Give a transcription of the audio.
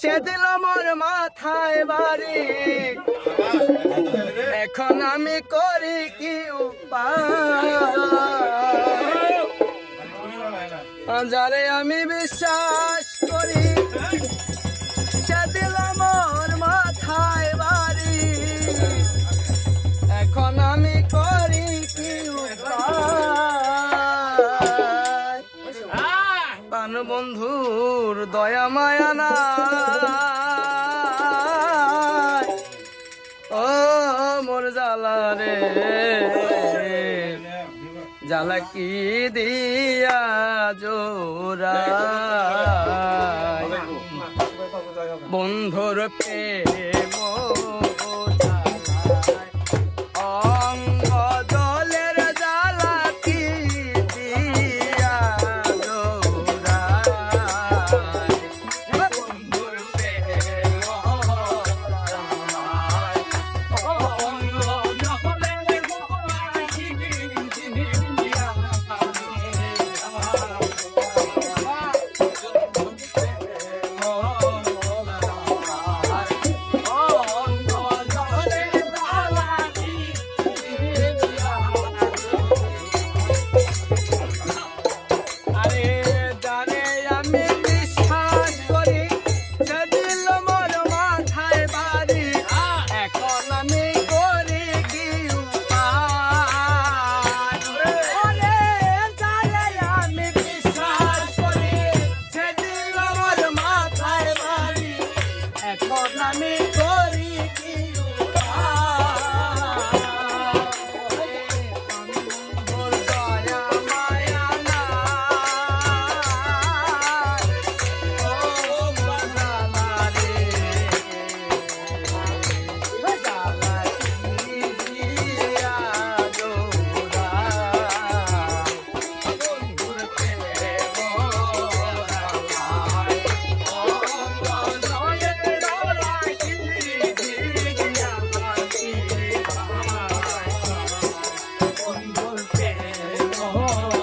সে দিল মোর মাথায় বাড়ি। এখন আমি করি কি উপায়? যারে আমি বিশ্বাস করি। বন্ধুর দয়া মায়া না ও মোর জালা রে। জালা কি দিয়া জোরা বন্ধুর পে oh, oh. oh.